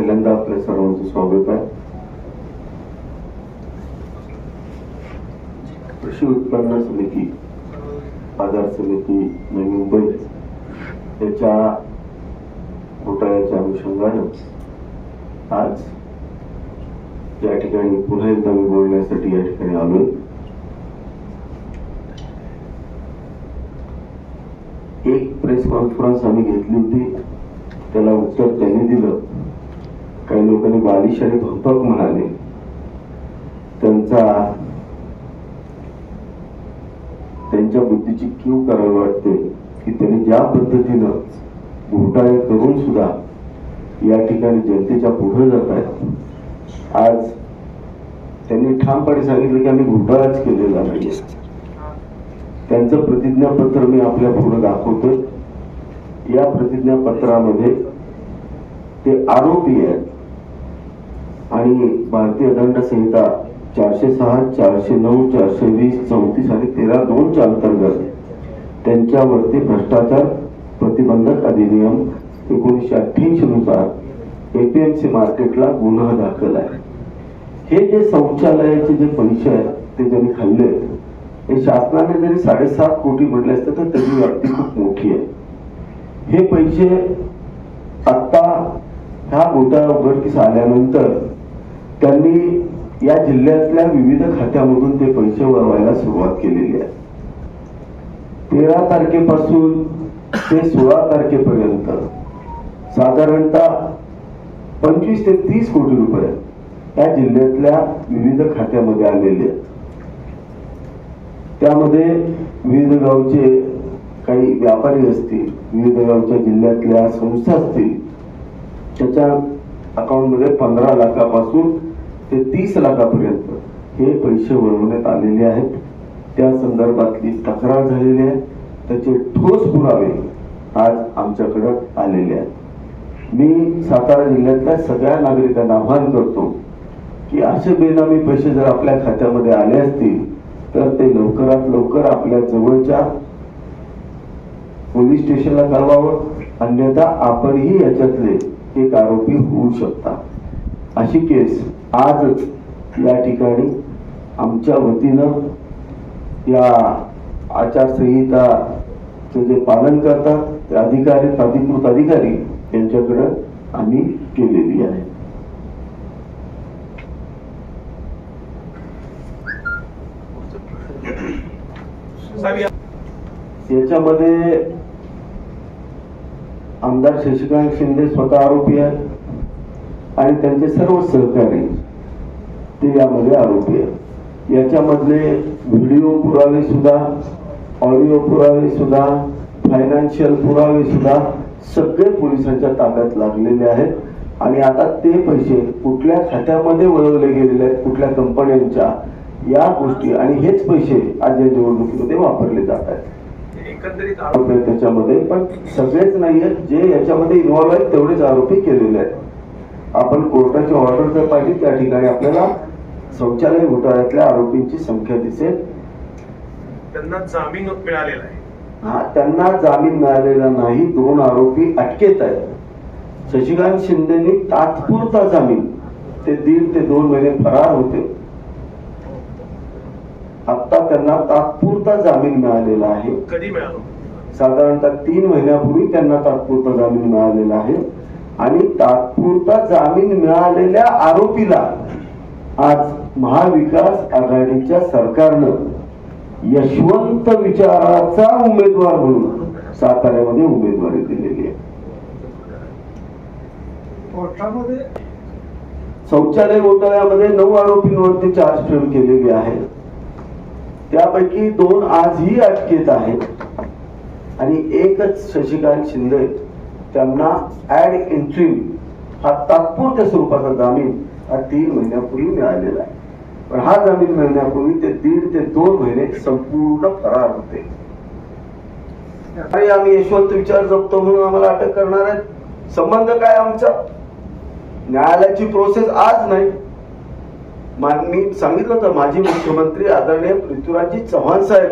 पहिल्यांदा आपल्या सर्वांचं स्वागत आहे. कृषी उत्पन्न समिती बाजार समिती नवी मुंबई याच्या घोटाळ्याच्या अनुषंगानं आज या ठिकाणी पुन्हा एकदा मी बोलण्यासाठी या ठिकाणी आलो एक प्रेस कॉन्फरन्स आम्ही घेतली होती. त्याला उत्तर त्यांनी दिलं. लोकांनी बालिश आणि म्हणाले. त्यांचा त्यांच्या बुद्धीची कीव करावी वाटते की त्यांनी ज्या पद्धतीनं घोटाळे करून सुद्धा या ठिकाणी जनतेच्या पुढे जात आहेत. आज त्यांनी ठामपणे सांगितलं की आम्ही घोटाळाच केलेला नाही त्यांचं प्रतिज्ञापत्र मी आपल्या पुढे दाखवतो या प्रतिज्ञापत्रामध्ये ते आरोपी आहेत. आणि भारतीय दंड संहिता चारशे सहा चारशे नऊ चारशे वीस चौतीस आणि तेरा दोनच्या अंतर्गत त्यांच्यावरती भ्रष्टाचार प्रतिबंधक अधिनियम एकोणीसशे अठ्ठ्याऐंशी नुसार एपीएमसी मार्केटला गुन्हा दाखल आहे. हे जे शौचालयाचे जे पैसे आहेत ते ज्यांनी खाल्ले हे शासनाने जरी साडेसात कोटी म्हटले असते तर त्याची व्याप्ती खूप मोठी आहे. हे पैसे आता ह्या घोटाळा उघडकीस आल्यानंतर त्यांनी या जिल्ह्यातल्या विविध खात्यामधून ते पैसे वळवायला सुरुवात केलेली आहे. तेरा तारखेपासून ते सोळा तारखेपर्यंत साधारणतः पंचवीस ते तीस कोटी रुपये या जिल्ह्यातल्या विविध खात्यामध्ये आलेले आहेत. त्यामध्ये विविध गावचे काही व्यापारी असतील विविध गावच्या जिल्ह्यातल्या संस्था असतील त्याच्या अकाउंटमध्ये पंधरा लाखापासून ते तीस लाखापर्यंत हे पैसे वळवण्यात आलेले आहेत. त्या संदर्भातली तक्रार झालेली आहे. त्याचे ठोस पुरावे आज आमच्याकडे आलेले आहेत. मी सातारा जिल्ह्यातल्या सगळ्या नागरिकांना आव्हान करतो की असे बेनामी पैसे जर आपल्या खात्यामध्ये आले असतील तर ते लवकरात लवकर आपल्या जवळच्या पोलीस स्टेशनला कळवावं. अन्यथा आपणही याच्यातले एक आरोपी होऊ शकता. अशी केस आजच या ठिकाणी आमच्या वतीनं या आचारसंहिताचं जे पालन करतात ते अधिकारी अधिकृत अधिकारी यांच्याकडं आम्ही केलेली आहे. याच्यामध्ये आमदार शशिकांत शिंदे स्वतः आरोपी आहेत आणि त्यांचे सर्व सहकारी ते यामध्ये आरोपी आहेत. याच्यामधले व्हिडिओ पुरावे सुद्धा ऑडिओ पुरावे सुद्धा फायनान्शियल पुरावे सुद्धा सगळे पोलिसांच्या ताब्यात लागलेले आहेत. आणि आता ते पैसे कुठल्या खात्यामध्ये वळवले गेलेले आहेत कुठल्या कंपन्यांच्या या गोष्टी आणि हेच पैसे आज या निवडणुकीमध्ये वापरले जात आहेत. एकंदरीत आरोप आहेत त्याच्यामध्ये पण सगळेच नाही आहेत जे याच्यामध्ये इन्व्हॉल्व्ह आहेत तेवढेच आरोपी केलेले आहेत. आपण कोर्टाची ऑर्डर जर पाहिली त्या ठिकाणी आपल्याला शौचालय घोटाळ्यातल्या आरोपींची संख्या दिसेल. त्यांना जामीन मिळालेला आहे. हा त्यांना जामीन मिळालेला नाही दोन आरोपी अटकेत आहेत. शशिकांत शिंदेनी तात्पुरता जामीन ते दीड ते दोन महिने फरार होते. आता त्यांना तात्पुरता जामीन मिळालेला आहे. कधी मिळालो? साधारणतः तीन महिन्यापूर्वी त्यांना तात्पुरता जामीन मिळालेला आहे. आणि तात्पुरता जामीन मिळालेल्या आरोपीला आज महाविकास आघाडीच्या सरकारनं यशवंत विचाराचा उमेदवार म्हणून साताऱ्यामध्ये उमेदवारी दिलेली आहे. शौचालय घोटाळ्यामध्ये नऊ आरोपींवरती चार्ज फ्रेम केलेली आहे. त्यापैकी दोन आजही अटकेत आहेत. आणि एकच शशिकांत शिंदे त्यांना ऍड एंट्री हा तात्पुरत्या स्वरूपाचा जामीन हा तीन महिन्यापूर्वी मिळालेला आहे. पण हा जामीन मिळण्यापूर्वी ते दीड ते दोन महिने संपूर्ण फरार होते. आणि आम्ही यशवंत विचार जपतो म्हणून आम्हाला अटक करणार आहेत. संबंध काय आमचा? न्यायालयाची प्रोसेस आज नाही. मी सांगितलं होतं माजी मुख्यमंत्री आदरणीय पृथ्वीराजजी चव्हाण साहेब.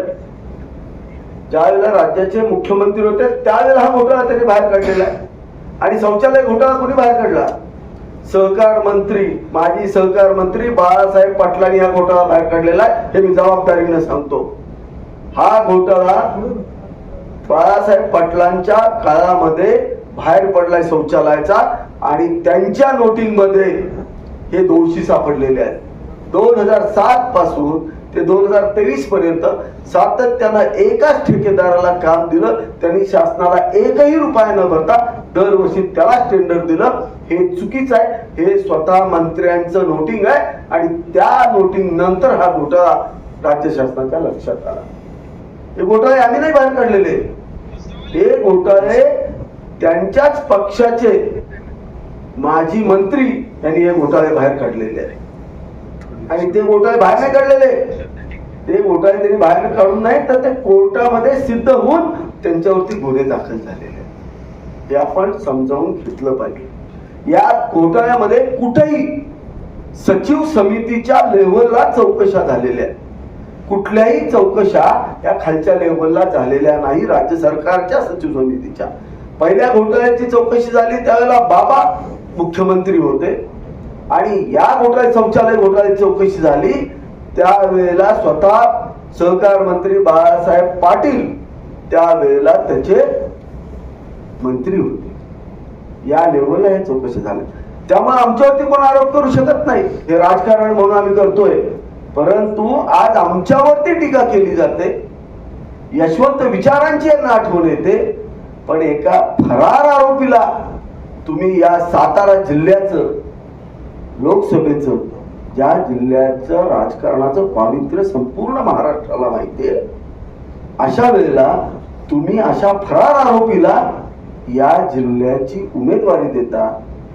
ज्या वेळेला राज्याचे मुख्यमंत्री होते त्यावेळेला हा घोटाळा त्यांनी बाहेर काढलेला आहे. आणि शौचालय घोटाळा कोणी बाहेर काढला? सहकार मंत्री माजी सहकार मंत्री बाळासाहेब पाटलांनी हा घोटाळा बाहेर काढलेला आहे हे मी जबाबदारीने सांगतो. हा घोटाळा बाळासाहेब पाटलांच्या काळामध्ये बाहेर पडलाय शौचालयाचा आणि त्यांच्या नोटींमध्ये हे दोषी सापडलेले आहेत. दोन हजार सात पासून ते दोन हजार तेवीस पर्यंत सातत्यानं एकाच ठेकेदाराला काम दिलं त्यांनी शासनाला एकही रुपया न भरता दरवर्षी त्यालाच टेंडर दिलं. हे चुकीचं आहे. हे स्वतः मंत्र्यांचं नोटिंग आहे. आणि त्या नोटिंग नंतर हा घोटाळा राज्य शासनाच्या लक्षात आला. हे घोटाळे आम्ही नाही बाहेर काढलेले. हे घोटाळे त्यांच्याच पक्षाचे माजी मंत्री यांनी हे घोटाळे बाहेर काढलेले आहे आणि ते घोटाळे बाहेर नाही काढलेले. ते घोटाळे त्यांनी बाहेर काढून नाही तर ते कोर्टामध्ये सिद्ध होऊन त्यांच्यावरती गुन्हे दाखल झालेले आहेत. हे आपण समजावून घेतलं पाहिजे. या घोटाळ्यामध्ये कुठेही सचिव समितीच्या लेव्हलला चौकशा झालेल्या आहेत. कुठल्याही चौकशा या खालच्या लेव्हलला झालेल्या नाही राज्य सरकारच्या सचिव समितीच्या. पहिल्या घोटाळ्याची चौकशी झाली त्यावेळेला बाबा मुख्यमंत्री होते. आणि या घोटाळ्या शौचालय घोटाळ्याची चौकशी झाली त्यावेळेला स्वतः सहकार मंत्री बाळासाहेब पाटील त्यावेळेला त्याचे मंत्री होते. या लेवलला हे चौकशी झालं. त्यामुळे आमच्यावरती कोण आरोप करू शकत नाही. हे राजकारण म्हणून आम्ही करतोय. परंतु आज आमच्यावरती टीका केली जाते. यशवंत विचारांची यांना आठवण येते. पण एका फरार आरोपीला तुम्ही या सातारा जिल्ह्याचं लोकसभेचं ज्या जिल्ह्याचं राजकारणाचं पावित्र्य संपूर्ण महाराष्ट्राला माहितीये अशा वेळेला तुम्ही अशा फरार आरोपीला या जिल्ह्याची उमेदवारी देता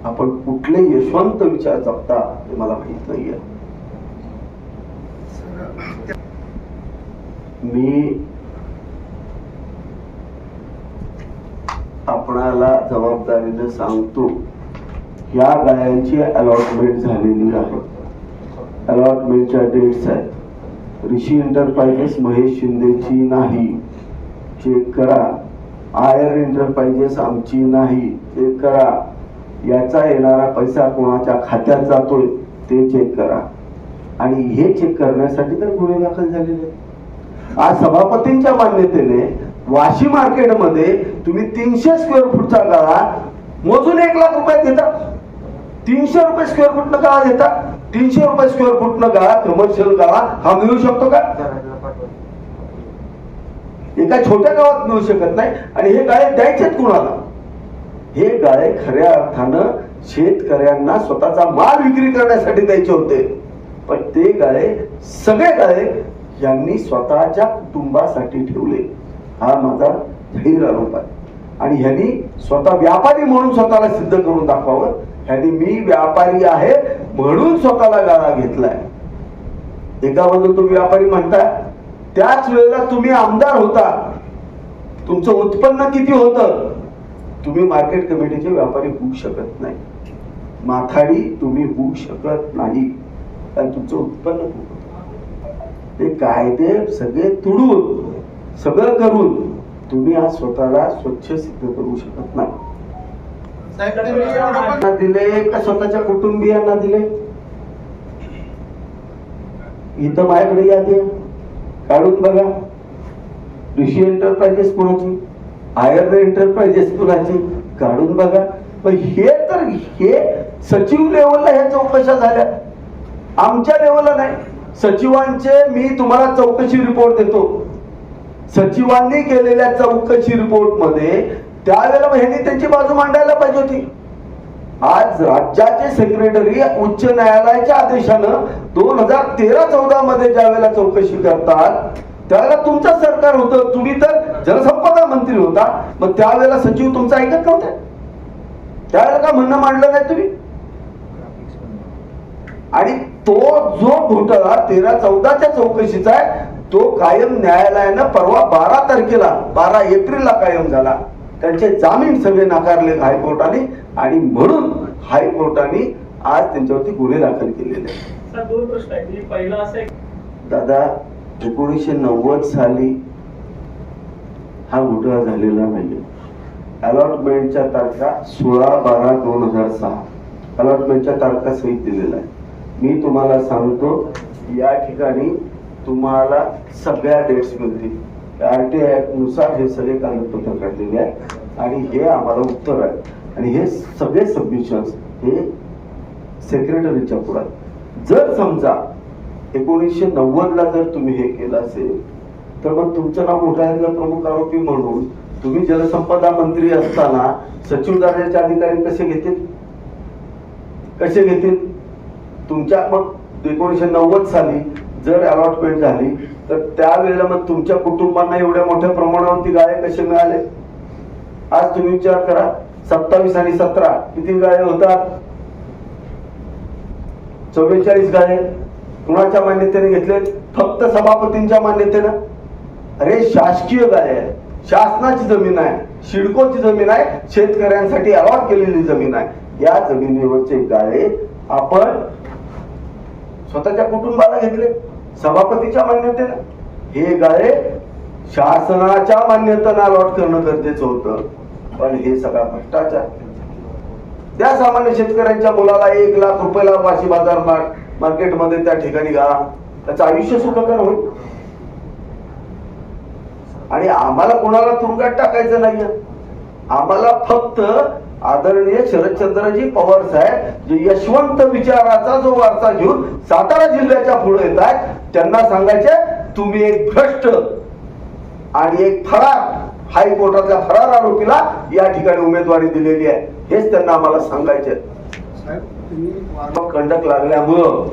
आपण कुठले यशवंत विचार जपता ते मला माहीत नाहीये. मी आपणाला जबाबदारीने सांगतो या गायांची अलॉटमेंट झालेली आहे. अलॉटमेंटच्या डेट्स आहेत. ऋषी एंटरप्राइजेस महेश शिंदेची नाही. चेक करा. आयर एंटरप्राइजेस आमची नाही चेक करा. याचा येणारा पैसा कोणाच्या खात्यात जातोय ते चेक करा. आणि हे चेक करण्यासाठी तर गुन्हे दाखल झालेले आज सभापतींच्या मान्यतेने वाशी मार्केटमध्ये तुम्ही तीनशे स्क्वेअर फूटचा गाळा मोजून एक लाख रुपये घेता. तीनशे रुपये स्क्वेअर फूट न गाळा घेता तीनशे रुपये स्क्वेअर फूट गाळा कमर्शियल गाळा हा मिळू शकतो का? एका छोट्या गावात मिळू शकत नाही. आणि हे गाळे द्यायचेत कुणाला? हे गाळे खऱ्या अर्थानं शेतकऱ्यांना स्वतःचा माल विक्री करण्यासाठी द्यायचे होते. पण ते गाळे सगळे गाळे यांनी स्वतःच्या कुटुंबासाठी ठेवले. हा माझा धैर्य आरोप आहे. आणि ह्यांनी स्वतः व्यापारी म्हणून स्वतःला सिद्ध करून दाखवावं. ह्यांनी मी व्यापारी आहे म्हणून स्वतःला गाळा घेतलाय. एका बाजूला तुम्ही व्यापारी म्हणताय त्याच वेळेला तुम्ही आमदार होता. तुमचं उत्पन्न किती होतं? तुम्ही मार्केट कमिटीचे व्यापारी होऊ शकत नाही. माथाडी तुम्ही होऊ शकत नाही. कारण तुमचं उत्पन्न. ते कायदे सगळे तुडून सगळं करून तुम्ही आज स्वतःला स्वच्छ सिद्ध करू शकत नाही. दिले का स्वतःच्या कुटुंबियांना दिले? इथं माझ्याकडे यादी. काढून बघा. ऋषी एंटरप्राइजेस कुणाची? आयर एंटरप्राइजेस कुणाची? काढून बघा. पण हे तर हे सचिव लेवलला ह्या चौकशा झाल्या. आमच्या लेवलला नाही. सचिवांचे मी तुम्हाला चौकशी रिपोर्ट देतो. सचिवांनी केलेल्या चौकशी रिपोर्टमध्ये त्यावेळेला ह्यांनी त्यांची बाजू मांडायला पाहिजे होती. आज राज्याचे सेक्रेटरी उच्च न्यायालयाच्या आदेशानं दोन हजार तेरा चौदा मध्ये ज्या वेळेला चौकशी करतात त्यावेळेला तुमचं सरकार होतं. तुम्ही तर जलसंपदा मंत्री होता. मग त्यावेळेला सचिव तुमचं ऐकत नव्हते. त्यावेळेला का म्हणणं मांडलं नाही तुम्ही? आणि तो जो घोटाळा तेरा चौदाच्या चौकशीचा आहे तो कायम न्यायालयानं परवा बारा तारखेला बारा एप्रिलला कायम झाला. त्यांचे जामीन सगळे नाकारले हायकोर्टाने. आणि म्हणून हायकोर्टाने आज त्यांच्यावरती गुन्हे दाखल केलेले आहेत. म्हणजे दादा एकोणीसशे नव्वद साली हा घोटाळा झालेला नाही अलॉटमेंटच्या तारखा सोळा बारा दोन हजार सहा. अलॉटमेंटच्या तारखा सहित दिलेला आहे मी तुम्हाला सांगतो या ठिकाणी तुम्हाला सगळ्या डेट्स मिळतील. आरटीआयनुसार हे सगळे कागदपत्र काढलेले आहेत. आणि हे आम्हाला उत्तर आहे. आणि हे सगळे सबमिशन्स हे सेक्रेटरीच्या पुढे जर समजा एकोणीसशे नव्वद ला जर तुम्ही हे केलं असेल तर मग तुमचं नाव घोटाळ्यातला प्रमुख आरोपी म्हणून तुम्ही जलसंपदा मंत्री असताना सचिव दर्जाचे अधिकारी कसे घेतील? कसे घेतील? तुमच्या मग एकोणीसशे नव्वद साली जर अलॉटमेंट झाली तर त्यावेळेला मग तुमच्या कुटुंबांना एवढ्या मोठ्या प्रमाणावरती गाळे कसे मिळाले? आज तुम्ही विचार करा. सत्तावीस आणि सतरा किती गाळे होतात. चव्वेचाळीस गाळे कुणाच्या मान्यतेने घेतले फक्त सभापतींच्या मान्यतेनं. अरे शासकीय गाळे आहे शासनाची जमीन आहे. शिडकोची जमीन आहे. शेतकऱ्यांसाठी अलॉट केलेली जमीन आहे. या जमिनीवरचे गाळे आपण स्वतःच्या कुटुंबाला घेतले. सभापतीच्या मान्यतेनं. हे गाळे शासनाच्या मान्यतेनं अलॉट करणं गरजेचं होतं. पण हे सगळा भ्रष्टाचार. त्या सामान्य शेतकऱ्यांच्या मुलाला एक लाख रुपयाला वाशी बाजार मार्केटमध्ये त्या ठिकाणी गा त्याचं आयुष्य सुखकर होईल. आणि आम्हाला कोणाला तुरुंगात टाकायचं नाहीये. आम्हाला फक्त आदरणीय शरदचंद्रजी पवार साहेब जे यशवंत विचाराचा जो वारसा घेऊन सातारा जिल्ह्याच्या पुढे येत आहेत त्यांना सांगायचे तुम्ही एक भ्रष्ट आणि एक फरार हायकोर्टाच्या फरार आरोपीला या ठिकाणी उमेदवारी दिलेली आहे. हेच त्यांना आम्हाला सांगायचे कंडक लागल्यामुळं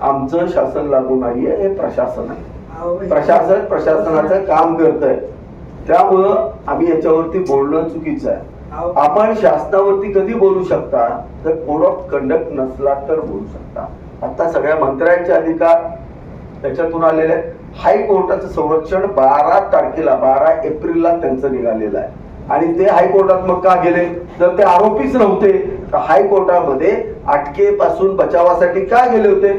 आमचं शासन लागू नाहीये हे प्रशासन आहे. प्रशासन प्रशासनाचं काम करत आहे त्यामुळं आम्ही याच्यावरती बोलणं चुकीचं आहे. आपण शासनावरती कधी बोलू शकता? तर कोड ऑफ कंडक्ट नसला तर बोलू शकता. आता सगळ्या मंत्र्यांचे अधिकार त्याच्यातून आलेले आहेत. हायकोर्टाचं संरक्षण बारा तारखेला बारा एप्रिलला त्यांचं निघालेलं आहे. आणि ते हायकोर्टात मग का गेले? जर ते आरोपीच नव्हते तर हायकोर्टामध्ये अटकेपासून बचावासाठी का गेले होते?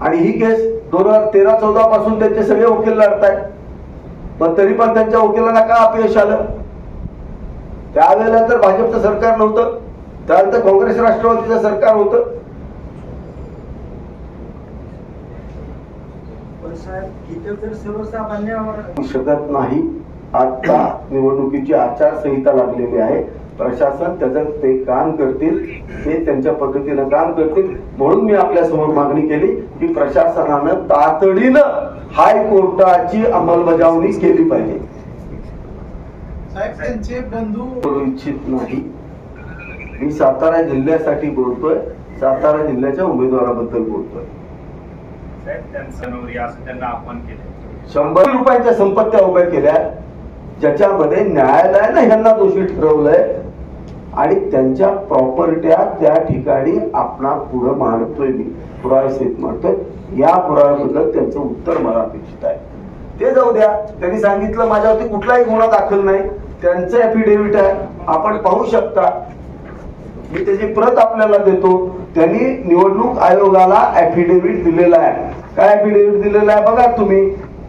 आणि ही केस दोन हजार तेरा चौदा पासून त्यांचे सगळे वकील लढतायत. पण तरी पण त्यांच्या वकिलांना का अपयश आलं? त्यावेळेला तर भाजपचं सरकार नव्हतं. त्यानंतर काँग्रेस राष्ट्रवादीचं सरकार होतं पण साहेब इथे तर सर्वसामान्यावर होऊ शकत नाही. आता निवडणुकीची आचारसंहिता लागलेली आहे. प्रशासन त्याचं ते काम करतील ते त्यांच्या पद्धतीनं काम करतील. म्हणून मी आपल्यासमोर मागणी केली की प्रशासनानं तातडीनं हायकोर्टाची अंमलबजावणी केली पाहिजे. साहेब त्यांचे बंधू बोलू इच्छित नाही. मी सातारा जिल्ह्यासाठी बोलतोय. सातारा जिल्ह्याच्या उमेदवाराबद्दल बोलतोय. साहेब त्यांचं असं त्यांना आव्हान केलं. शंभर रुपयांच्या संपत्त्या उभ्या केल्या. ज्याच्यामध्ये न्यायालयानं ह्यांना दोषी ठरवलंय. आणि त्यांच्या प्रॉपर्ट्या त्या ठिकाणी आपणा पुढं मांडतोय मी. पुराव्यासहित मांडतोय. या पुराव्याबद्दल त्यांचं उत्तर मला अपेक्षित आहे. ते जाऊ द्या. त्यांनी सांगितलं माझ्यावरती कुठलाही गुन्हा दाखल नाही. त्यांचं ऍफिडेव्हिट आहे. आपण पाहू शकता. मी त्याची प्रत आपल्याला देतो. त्यांनी निवडणूक आयोगाला ऍफिडेव्हिट दिलेला आहे. काय ऍफिडेव्हिट दिलेला आहे बघा तुम्ही.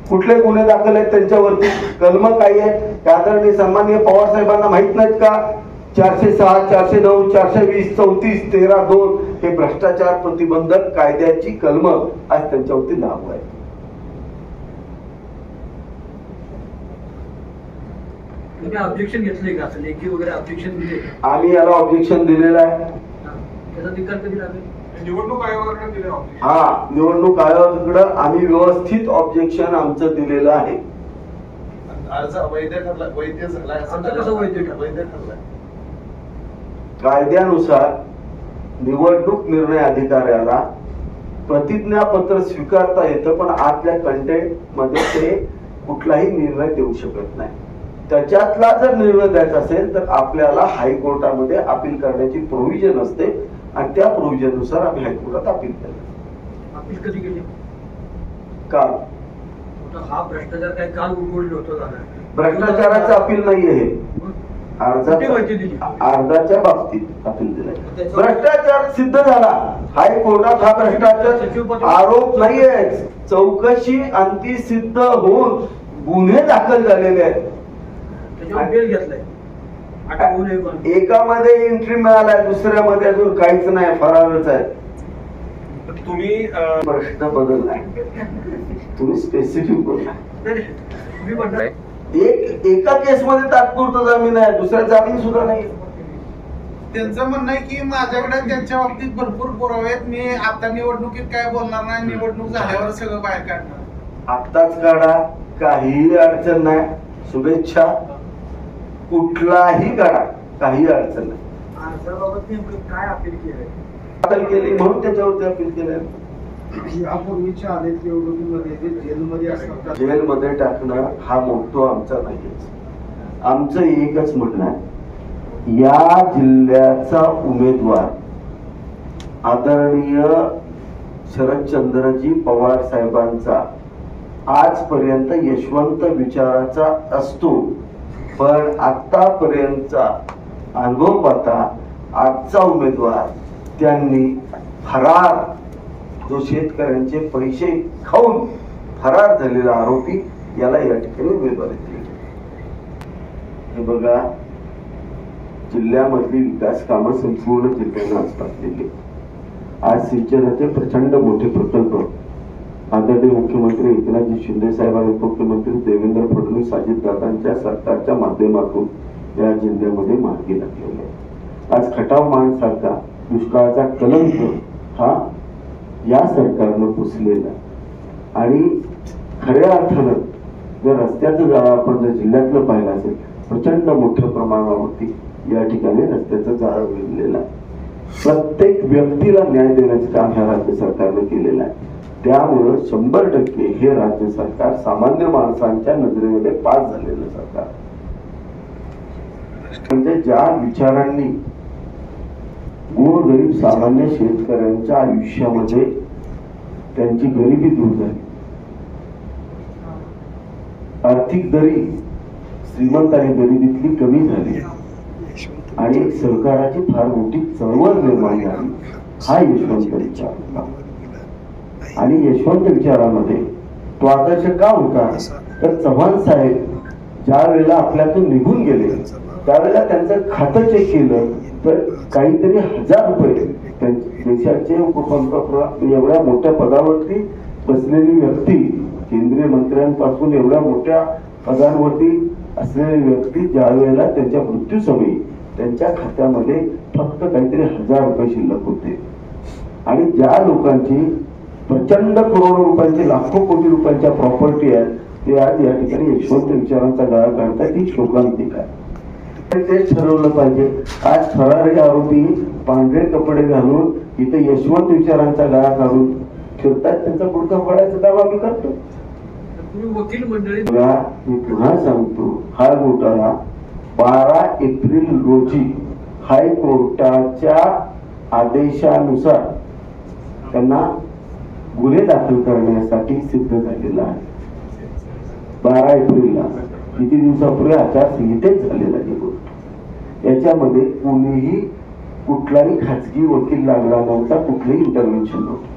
कुठले गुन्हे दाखल आहेत त्यांच्यावरती? कलम काय आहेत. आदरणीय सन्माननीय पवार साहेबांना माहीत नाहीत का? चारशे सहा चारशे नऊ चारशे वीस चौतीस तेरा दोन हे भ्रष्टाचार प्रतिबंधक कायद्याची कलम आज त्यांच्यावरती लागू आहे तुम्ही ऑब्जेक्शन घेतले का? असं लेखी वगैरे ऑब्जेक्शन दिले? का? आम्ही याला ऑब्जेक्शन दिलेलं आहे. त्याचा निकाल कधी लागेल? हा निवडणूक आयोगाकडं आम्ही व्यवस्थित ऑब्जेक्शन आमचं दिलेलं आहे. कायद्यानुसार निवडणूक निर्णय अधिकाऱ्याला प्रतिज्ञापत्र स्वीकारता येतं पण आतल्या कंटेंटमध्ये ते कुठलाही निर्णय देऊ शकत नाही. त्याच्यातला जर निर्णय द्यायचा असेल तर आपल्याला हायकोर्टामध्ये अपील करण्याची प्रोव्हिजन असते. आणि त्या प्रोव्हिजननुसार आम्ही हायकोर्टात अपील केलं. अपील कधी केली? काल. हा भ्रष्टाचार काय काल उघडलं होतं भ्रष्टाचाराचं अपील हे. माहिती दिली? अर्जाच्या बाबतीत अपील दिलंय. भ्रष्टाचार सिद्ध झाला. हायकोर्टात हा भ्रष्टाचार आरोप नाहीये. चौकशी अंती सिद्ध होऊन गुन्हे दाखल झालेले आहेत. एकामध्ये एंट्री मिळालाय दुसऱ्यामध्ये अजून काहीच नाही फरारच आहे. तुम्ही प्रश्न बदललाय. तुम्ही स्पेसिफिक बोला मी म्हणतो एक एका केसमध्ये तात्पुरतं जामीन आहे दुसऱ्या जामीन सुद्धा नाही. त्यांचं म्हणणं आहे की माझ्याकडे त्यांच्या बाबतीत भरपूर पुरावे आहेत. मी आता निवडणुकीत काय बोलणार नाही निवडणूक झाल्यावर सगळं बाहेर काढणार. आत्ताच काढा काहीही अडचण नाही. शुभेच्छा. कुठलाही काढा काही अडचण नाही. अपील केली म्हणून त्याच्यावरती अपील केलं यापूर्वीच्या निवडणुकीमध्ये जे जेलमध्ये असतात जेलमध्ये टाकणं हा मोठो आमचा नाहीच. आमचं एकच म्हणणं आहे. या जिल्ह्याचा उमेदवार आदरणीय शरदचंद्रजी पवार साहेबांचा आजपर्यंत यशवंत विचाराचा असतो. पण आतापर्यंतचा अनुभव पाहता आजचा उमेदवार त्यांनी फरार. जो शेतकऱ्यांचे पैसे खाऊन फरार झालेला आरोपी याला या ठिकाणी उमेदवारी दिली हे बघा जिल्ह्यामधली विकास कामं संपूर्ण जिल्ह्यानं आसपासलेली आज सिंचनाचे प्रचंड मोठे प्रकल्प आदरणीय मुख्यमंत्री एकनाथजी शिंदे साहेब आणि उपमुख्यमंत्री देवेंद्र फडणवीस अजितदादांच्या सरकारच्या माध्यमातून या जिल्ह्यामध्ये मार्गी लागलेली आहे. आज खटाव माणसारखा दुष्काळाचा कलंक हा या सरकारनं पुसलेला आणि खऱ्या अर्थानं जर रस्त्याचं जाळं आपण जर जिल्ह्यातलं पाहिलं असेल प्रचंड मोठ्या प्रमाणावरती या ठिकाणी रस्त्याचं जाळं विणलेलं आहे. प्रत्येक व्यक्तीला न्याय देण्याचं काम ह्या राज्य सरकारनं केलेलं आहे. त्यामुळं शंभर टक्के हे राज्य सरकार सामान्य माणसांच्या नजरेमध्ये पास झालेलं सरकार. म्हणजे ज्या विचारांनी गोरगरीब सामान्य शेतकऱ्यांच्या आयुष्यामध्ये त्यांची गरिबी दूर झाली. आर्थिक दरी श्रीमंत आणि गरिबीतली कमी झाली. आणि सहकाराची फार मोठी चळवळ निर्माण झाली. हा यशवंत विचार होता. आणि यशवंत विचारामध्ये तो आदर्श का होता? तर चव्हाण साहेब ज्या वेळेला आपल्यातून निघून गेले त्यावेळेला त्यांचं खातं चेक केलं तर काहीतरी हजार रुपये देशाचे उपपंतप्रधान एवढ्या मोठ्या पदावरती बसलेली व्यक्ती केंद्रीय मंत्र्यांपासून एवढ्या मोठ्या पदांवरती असलेली व्यक्ती ज्या वेळेला त्यांच्या मृत्यूसमयी त्यांच्या खात्यामध्ये फक्त काहीतरी हजार रुपये शिल्लक होते. आणि ज्या लोकांची प्रचंड करोडो रुपयांची लाखो कोटी रुपयांच्या प्रॉपर्टी आहेत. ते आज या ठिकाणी यशवंत विचारांचा गळा काढतात. ही शोकांतिक आहे. तेच ठरवलं पाहिजे. आज फरारी आरोपी पांढरे कपडे घालून इथे यशवंत विचारांचा गळा काढून फिरतात. त्यांचा पुढचा फळाचा दावा मी करतो. तुम्ही वकील मंडळी मी पुन्हा सांगतो. हा घोटाळा बारा एप्रिल रोजी हायकोर्टाच्या आदेशानुसार त्यांना गुन्हे दाखल करण्यासाठी सिद्ध झालेला आहे. बारा एप्रिलला किती दिवसापूर्वी आचारसंहितेच झालेला आहे गोष्ट याच्यामध्ये कोणीही कुठलाही खाजगी वकील लागला नव्हता कुठलंही इंटरव्हेन्शन नव्हतं.